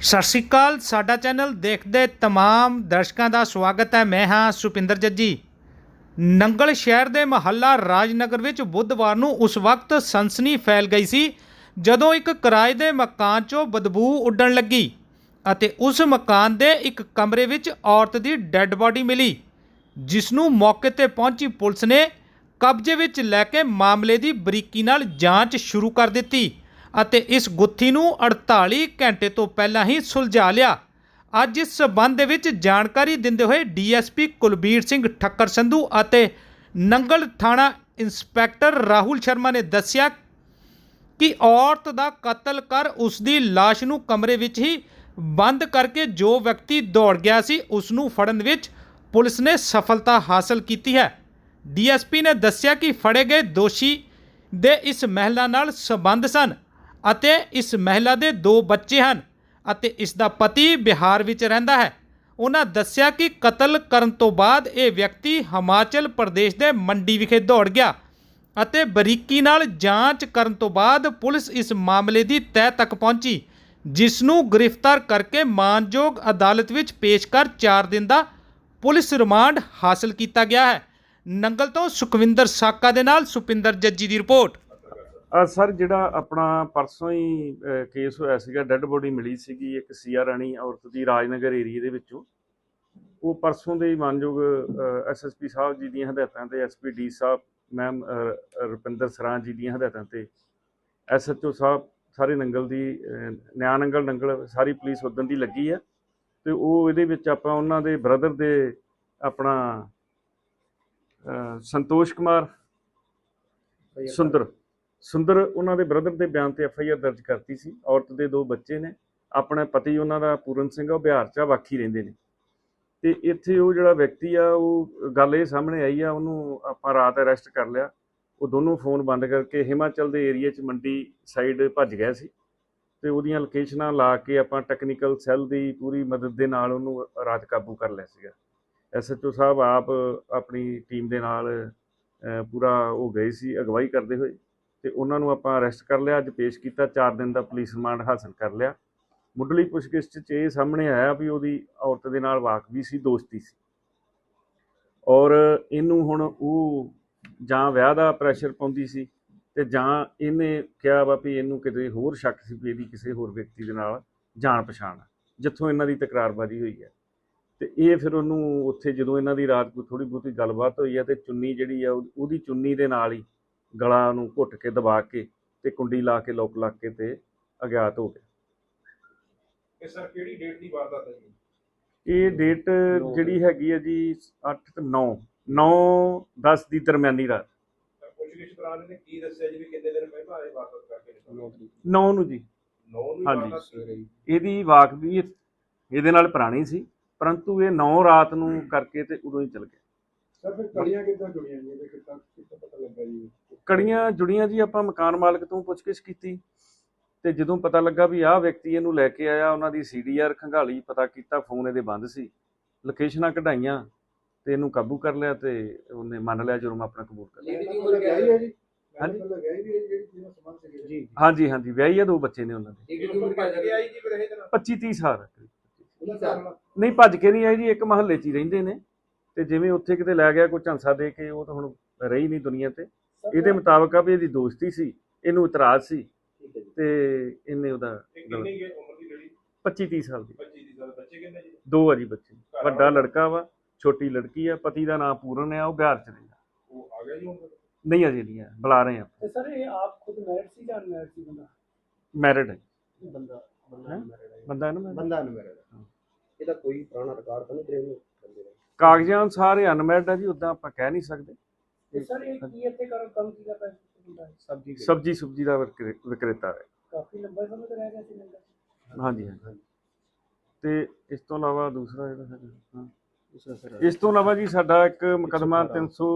ਸਤਿ ਸ਼੍ਰੀ ਅਕਾਲ, ਸਾਡਾ ਚੈਨਲ ਦੇਖਦੇ ਤਮਾਮ ਦਰਸ਼ਕਾਂ ਦਾ ਸਵਾਗਤ ਹੈ। ਮੈਂ ਹਾਂ ਸੁਪਿੰਦਰ ਜੱਜੀ। ਨੰਗਲ ਸ਼ਹਿਰ ਦੇ ਮਹੱਲਾ ਰਾਜਨਗਰ ਵਿੱਚ ਬੁੱਧਵਾਰ ਨੂੰ ਉਸ ਵਕਤ ਸਨਸਨੀ ਫੈਲ ਗਈ ਸੀ, ਜਦੋਂ ਇੱਕ ਕਿਰਾਏ ਦੇ ਮਕਾਨ 'ਚੋਂ ਬਦਬੂ ਉੱਡਣ ਲੱਗੀ ਅਤੇ ਉਸ ਮਕਾਨ ਦੇ ਇੱਕ ਕਮਰੇ ਵਿੱਚ ਔਰਤ ਦੀ ਡੈੱਡ ਬਾਡੀ ਮਿਲੀ, ਜਿਸ ਨੂੰ ਮੌਕੇ ਤੇ ਪਹੁੰਚੀ ਪੁਲਿਸ ਨੇ ਕਬਜ਼ੇ ਵਿੱਚ ਲੈ ਕੇ ਮਾਮਲੇ ਦੀ ਬਰੀਕੀ ਨਾਲ ਜਾਂਚ ਸ਼ੁਰੂ ਕਰ ਦਿੱਤੀ। ਅਤੇ ਇਸ ਗੁੱਥੀ ਨੂੰ 48 ਘੰਟੇ ਤੋਂ ਪਹਿਲਾਂ ਹੀ ਸੁਲਝਾ ਲਿਆ। ਅੱਜ ਇਸ ਸਬੰਧ ਦੇ ਵਿੱਚ ਜਾਣਕਾਰੀ ਦਿੰਦੇ ਹੋਏ ਡੀਐਸਪੀ ਕੁਲਬੀਰ ਸਿੰਘ ਠੱਕਰ ਸੰਧੂ ਅਤੇ ਨੰਗਲ ਥਾਣਾ ਇੰਸਪੈਕਟਰ ਰਾਹੁਲ ਸ਼ਰਮਾ ਨੇ ਦੱਸਿਆ ਕਿ ਔਰਤ ਦਾ ਕਤਲ ਕਰ ਉਸ ਦੀ ਲਾਸ਼ ਨੂੰ ਕਮਰੇ ਵਿੱਚ ਹੀ ਬੰਦ ਕਰਕੇ ਜੋ ਵਿਅਕਤੀ ਦੌੜ ਗਿਆ ਸੀ ਉਸ ਨੂੰ ਫੜਨ ਵਿੱਚ ਪੁਲਿਸ ਨੇ ਸਫਲਤਾ ਹਾਸਲ ਕੀਤੀ ਹੈ। ਡੀਐਸਪੀ ਨੇ ਦੱਸਿਆ ਕਿ ਫੜੇ ਗਏ ਦੋਸ਼ੀ ਦੇ ਇਸ ਮਹਿਲਾ ਨਾਲ ਸੰਬੰਧ ਸਨ। ਅਤੇ ਇਸ ਮਹਿਲਾ ਦੇ ਦੋ ਬੱਚੇ ਹਨ ਅਤੇ ਇਸ ਦਾ ਪਤੀ ਬਿਹਾਰ ਵਿੱਚ ਰਹਿੰਦਾ ਹੈ। ਉਹਨਾਂ ਦੱਸਿਆ ਕਿ ਕਤਲ ਕਰਨ ਤੋਂ ਬਾਅਦ ਇਹ ਵਿਅਕਤੀ ਹਿਮਾਚਲ ਪ੍ਰਦੇਸ਼ ਦੇ ਮੰਡੀ ਵਿਖੇ ਦੌੜ ਗਿਆ ਅਤੇ ਬਰੀਕੀ ਨਾਲ ਜਾਂਚ ਕਰਨ ਤੋਂ ਬਾਅਦ ਪੁਲਿਸ ਇਸ ਮਾਮਲੇ ਦੀ ਤਹਿ ਤੱਕ ਪਹੁੰਚੀ, ਜਿਸ ਨੂੰ ਗ੍ਰਿਫਤਾਰ ਕਰਕੇ ਮਾਨਯੋਗ ਅਦਾਲਤ ਵਿੱਚ ਪੇਸ਼ ਕਰ 4 ਦਿਨ ਦਾ ਪੁਲਿਸ ਰਿਮਾਂਡ ਹਾਸਲ ਕੀਤਾ ਗਿਆ ਹੈ। ਨੰਗਲ ਤੋਂ ਸੁਖਵਿੰਦਰ ਸਾਕਾ ਦੇ ਨਾਲ ਸੁਪਿੰਦਰ ਜੱਜੀ ਦੀ ਰਿਪੋਰਟ। ਸਰ ਜਿਹੜਾ ਆਪਣਾ ਪਰਸੋਂ ਹੀ ਕੇਸ ਹੋਇਆ ਸੀਗਾ ਡੈੱਡ ਬੋਡੀ ਮਿਲੀ ਸੀਗੀ ਇੱਕ ਸੀਆ ਰਾਣੀ ਔਰਤ ਦੀ ਰਾਜਨਗਰ ਏਰੀਆ ਦੇ ਵਿੱਚੋਂ। ਉਹ ਪਰਸੋਂ ਦੇ ਮਾਨਯੋਗ ਐਸਐਸਪੀ ਸਾਹਿਬ ਜੀ ਦੀਆਂ ਹਦਾਇਤਾਂ ਤੇ ਐਸਪੀ ਡੀ ਸਾਹਿਬ ਮੈਮ ਰੁਪਿੰਦਰ ਸਰਾਂ ਜੀ ਦੀਆਂ ਹਦਾਇਤਾਂ ਤੇ ਐਸਐਚਓ ਸਾਹਿਬ ਸਾਰੇ ਨੰਗਲ ਦੀ ਨਿਆ ਨੰਗਲ ਨੰਗਲ ਸਾਰੀ ਪੁਲਿਸ ਉਦਣ ਦੀ ਲੱਗੀ ਆ। ਤੇ ਉਹ ਇਹਦੇ ਵਿੱਚ ਆਪਾਂ ਉਹਨਾਂ ਦੇ ਬ੍ਰਦਰ ਦੇ ਆਪਣਾ ਸੰਤੋਸ਼ ਕੁਮਾਰ ਸੁੰਦਰ। ਸੁੰਦਰ ਉਹਨਾਂ ਦੇ ਬ੍ਰਦਰ ਦੇ ਬਿਆਨ ਤੇ ਐਫ ਆਈ ਆਰ ਦਰਜ ਕਰਤੀ ਸੀ। ਔਰਤ ਦੇ ਦੋ ਬੱਚੇ ਨੇ। ਆਪਣੇ ਪਤੀ ਉਹਨਾਂ ਦਾ ਪੂਰਨ ਸਿੰਘ ਆ ਉਹ ਬਿਹਾਰ ਚ ਆ, ਵਾਖੀ ਰਹਿੰਦੇ ਨੇ। ਤੇ ਇੱਥੇ ਉਹ ਜਿਹੜਾ ਵਿਅਕਤੀ ਆ ਉਹ ਗੱਲ ਇਹ ਸਾਹਮਣੇ ਆਈ ਆ ਉਹਨੂੰ ਆਪਾਂ ਰਾਤ ਅਰੈਸਟ ਕਰ ਲਿਆ। ਉਹ ਦੋਨੋਂ ਫੋਨ ਬੰਦ ਕਰਕੇ ਹਿਮਾਚਲ ਦੇ ਏਰੀਆ 'ਚ ਮੰਡੀ ਸਾਈਡ ਭੱਜ ਗਿਆ ਸੀ। ਤੇ ਉਹਦੀਆਂ ਲੋਕੇਸ਼ਨਾਂ ਲਾ ਕੇ ਆਪਾਂ ਟੈਕਨੀਕਲ ਸੈੱਲ ਦੀ ਪੂਰੀ ਮਦਦ ਦੇ ਨਾਲ ਉਹਨੂੰ ਰਾਤ ਕਾਬੂ ਕਰ ਲਿਆ ਸੀਗਾ। ਐਸਐਚਓ ਸਾਹਿਬ ਆਪ ਆਪਣੀ ਟੀਮ ਦੇ ਨਾਲ ਪੂਰਾ ਉਹ ਗਏ ਸੀ ਅਗਵਾਈ ਕਰਦੇ ਹੋਏ। ਤੇ ਉਹਨਾਂ ਨੂੰ ਆਪਾਂ ਅਰੈਸਟ ਕਰ ਲਿਆ, ਅੱਜ ਪੇਸ਼ ਕੀਤਾ 4 ਦਿਨ ਦਾ ਪੁਲਿਸ ਰਿਮਾਂਡ ਹਾਸਲ ਕਰ ਲਿਆ। ਮੁੱਢਲੀ ਪੁੱਛਗਿੱਛ 'ਚ ਇਹ ਸਾਹਮਣੇ ਆਇਆ ਵੀ ਉਹਦੀ ਔਰਤ ਦੇ ਨਾਲ ਵਾਕਫੀ ਸੀ, ਦੋਸਤੀ ਸੀ। ਔਰ ਇਹਨੂੰ ਹੁਣ ਉਹ ਜਾਂ ਵਿਆਹ ਦਾ ਪ੍ਰੈਸ਼ਰ ਪਾਉਂਦੀ ਸੀ ਤੇ ਜਾਂ ਇਹਨੇ ਕਿਹਾ ਵਾ ਵੀ ਇਹਨੂੰ ਕਿਤੇ ਹੋਰ ਸ਼ੱਕ ਸੀ ਵੀ ਇਹਦੀ ਕਿਸੇ ਹੋਰ ਵਿਅਕਤੀ ਦੇ ਨਾਲ ਜਾਣ ਪਛਾਣ ਜਿੱਥੋਂ ਇਹਨਾਂ ਦੀ ਤਕਰਾਰਬਾਜ਼ੀ ਹੋਈ ਹੈ ਤੇ ਇਹ ਫਿਰ ਉਹਨੂੰ ਉੱਥੇ ਜਦੋਂ ਇਹਨਾਂ ਦੀ ਰਾਤ ਕੋਈ ਥੋੜੀ ਬਹੁਤੀ ਗੱਲਬਾਤ ਹੋਈ ਹੈ ਤੇ ਚੁੰਨੀ ਜਿਹੜੀ ਆ ਉਹ- ਉਹਦੀ ਚੁੰਨੀ ਦੇ ਨਾਲ ਹੀ ਗਲਾ ਨੂੰ ਘੁੱਟ ਕੇ ਦਬਾ ਕੇ ਤੇ ਕੁੰਡੀ ਲਾ ਕੇ ਲੋਕ ਲਾ ਕੇ ਤੇ ਅਗਿਆਤ ਹੋ ਗਿਆ ਇਹ ਸਰ ਕਿਹੜੀ ਡੇਟ ਦੀ ਵਾਰਦਾਤ ਹੈ ਜੀ? ਇਹ ਡੇਟ ਜਿਹੜੀ ਹੈਗੀ ਹੈ ਜੀ 8 ਤੇ 9 9 10 ਦੀ ਦਰਮਿਆਨੀ ਰਾਤ। ਪੁੱਛਗਿੱਛ ਦੌਰਾਨ ਇਹਨੇ ਕੀ ਦੱਸਿਆ ਜੀ ਵੀ ਕਿੰਨੇ ਦਿਨ ਪਹਿਲਾਂ ਇਹ ਵਾਰਦਾਤ ਕਰਕੇ ਨਿਕਲਿਆ 9 ਨੂੰ ਜੀ। 9 ਨੂੰ ਹਾਂਜੀ। ਇਹਦੀ ਵਾਕ ਵੀ ਇਹਦੇ ਨਾਲ ਪੁਰਾਣੀ ਸੀ ਪਰੰਤੂ ਇਹ 9 ਰਾਤ ਨੂੰ ਕਰਕੇ ਤੇ ਉਦੋਂ ਹੀ ਚਲ ਗਿਆ। ਸਰ ਫਿਰ ਕੜੀਆਂ ਕਿੱਦਾਂ ਜੁੜੀਆਂ ਜੀ? ਇਹਦੇ ਕਿੱਦਾਂ ਕਿੱਦਾਂ ਪਤਾ ਲੱਗਾ ਜੀ। ਕੜੀਆਂ ਜੁੜੀਆਂ ਜੀ ਆਪਾਂ ਮਕਾਨ ਮਾਲਕ ਤੋਂ ਪੁੱਛਗਿੱਛ ਕੀਤੀ ਤੇ ਜਦੋਂ ਪਤਾ ਲੱਗਾ ਵੀ ਆਹ ਵਿਅਕਤੀ ਇਹਨੂੰ ਲੈ ਕੇ ਆਇਆ ਉਹਨਾਂ ਦੀ ਸੀਡੀਆਰ ਖੰਗਾਲੀ ਪਤਾ ਕੀਤਾ ਫੋਨ ਇਹਦੇ ਬੰਦ ਸੀ। ਲੋਕੇਸ਼ਨਾਂ ਕਢਾਈਆਂ ਤੇ ਇਹਨੂੰ ਕਾਬੂ ਕਰ ਲਿਆ ਤੇ ਉਹਨੇ ਮੰਨ ਲਿਆ ਜੁਰਮ ਆਪਣਾ ਕਬੂਲ ਕਰ ਲਿਆ। ਲੇਡੀ ਦੀ ਉਮਰ ਕਿਆ ਹੈ ਜੀ? ਹਾਂਜੀ। ਵੀ ਜਿਹੜੀ ਸੀ ਜੀ? ਹਾਂਜੀ ਹਾਂਜੀ। ਵਿਆਹੀ ਆ ਦੋ ਬੱਚੇ ਨੇ ਉਹਨਾਂ ਦੇ। ਲੇਡੀ ਦੀ ਉਮਰ ਕਿਆ ਹੈ ਆਈ ਜੀ? ਫਿਰ ਇਹ ਜਨਾ 25 30 ਸਾਲ ਨਹੀਂ ਭੱਜ ਕੇ ਨਹੀਂ ਆਏ ਜੀ ਇੱਕ ਮਹੱਲੇ 'ਚ ਹੀ ਰਹਿੰਦੇ ਨੇ। ਤੇ ਜਿਵੇਂ ਉੱਥੇ ਕਿਤੇ ਲੈ ਗਿਆ ਕੋਈ ਝਾਂਸਾ ਦੇ ਕੇ ਉਹ ਤਾਂ ਹੁਣ ਰਹੀ ਨਹੀਂ ਦੁਨੀਆ ਤੇ। ਇਹਦੇ ਮੁਤਾਬਕ ਆ ਵੀ ਇਹਦੀ ਦੋਸਤੀ ਸੀ ਇਹਨੂੰ ਇਤਰਾਜ਼ ਸੀ ਤੇ ਇਹਨੇ ਉਹਦਾ ਇਹ ਕਿੰਨੀ ਕੁ ਉਮਰ ਦੀ ਲੇਡੀ 25 30 ਸਾਲ ਦੀ। 25 ਦੀ ਸਾਲ ਬੱਚੇ ਕਿੰਨੇ ਜੀ? ਦੋ ਆ ਜੀ ਬੱਚੇ। ਵੱਡਾ ਲੜਕਾ ਵਾ ਛੋਟੀ ਲੜਕੀ ਆ ਪਤੀ ਦਾ ਨਾਮ ਪੂਰਨ ਆ ਉਹ ਬਿਹਾਰ ਚ ਰਹਿੰਦਾ। ਉਹ ਆ ਗਿਆ ਜੀ ਹੁਣ? ਨਹੀਂ ਅਜੇ ਨਹੀਂ ਆ ਬੁਲਾ ਰਹੇ ਆ। ਤੇ ਸਰ ਇਹ ਆਪ ਖੁਦ ਮੈਰਿਡ ਸੀ ਜਾਂ ਅਨਮੈਰਿਡ ਸੀ ਬੰਦਾ? ਮੈਰਿਡ ਹੈ ਬੰਦਾ ਬੰਦਾ ਹੈਂ? ਹੈ। ਬੰਦਾ ਨਾ ਅਨਮੈਰਿਡ ਇਹਦਾ ਕੋਈ ਪੁਰਾਣਾ ਰਿਕਾਰਡ ਤਾਂ ਨਹੀਂ ਨੂੰ ਦਾ ਕਾਗਜ਼ਾਂ ਅਨੁਸਾਰ ਇਹ ਅਨਮੈਰਿਡ ਆ ਜੀ ਉਦਾਂ ਆਪਾਂ ਕਹਿ ਨਹੀਂ ਸਕਦੇ। ਤੇ ਸਰ ਇਹ ਕੀ ਇੱਥੇ ਕਰਨ ਕੰਮ ਕੀ ਕਰਦਾ ਸੀ ਬੰਦਾ ਸਬਜ਼ੀ ਸਬਜੀ ਸੁਬਜੀ ਦਾ ਵਿਕਰੇ- ਵਿਕਰੇਤਾ ਹੈ। ਕਾਫੀ ਲੰਬਾ ਸਮੇਂ ਤੋਂ ਰਹਿ ਗਿਆ ਸੀ ਨੰਗਾ ਹਾਂਜੀ ਹਾਂਜੀ। ਤੇ ਇਸ ਤੋਂ ਇਲਾਵਾ ਦੂਸਰਾ ਜਿਹੜਾ ਹੈਗਾ ਹਾਂ। ਇਸ ਤੋਂ ਇਲਾਵਾ ਜੀ ਸਾਡਾ ਇੱਕ ਮੁਕਦਮਾ 300